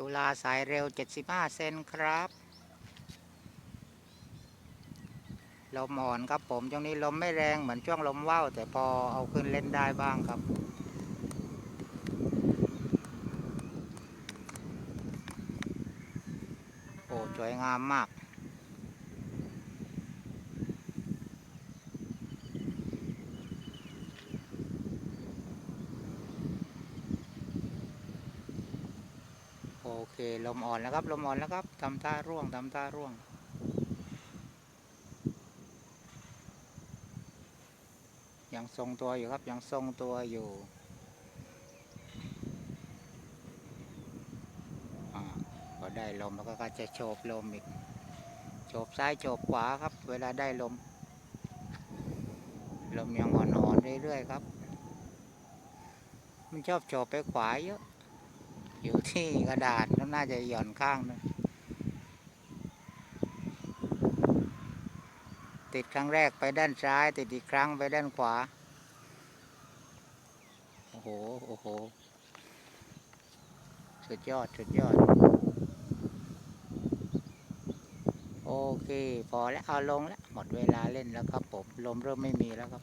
จุฬาสายเร็ว 75 เซนครับ ลมอ่อนครับผม ช่วงนี้ลมไม่แรงเหมือนช่วงลมว่าวแต่พอเอาขึ้นเล่นได้บ้างครับโอ้สวยงามมาก เคลมอ่อนแล้วครับลมอ่อนแล้วครับทำท่าร่วงทำท่าร่วง ยังทรงตัวอยู่ครับยังทรงตัวอยู่พอได้ลมแล้วก็จะโฉบลมอีกโฉบซ้ายโฉบขวาครับ เวลาได้ลม ลมยังอ่อนๆเรื่อยๆครับ มันชอบโฉบไปขวาเยอะ อยู่ที่กระดาษน่าจะหย่อนข้างนึงติดครั้งแรกไปด้านซ้าย ติดอีกครั้งไปด้านขวา โอ้โห โอ้โห สุดยอด สุดยอด โอเค พอแล้วเอาลงแล้ว หมดเวลาเล่นแล้วครับผม ลมเริ่มไม่มีแล้วครับ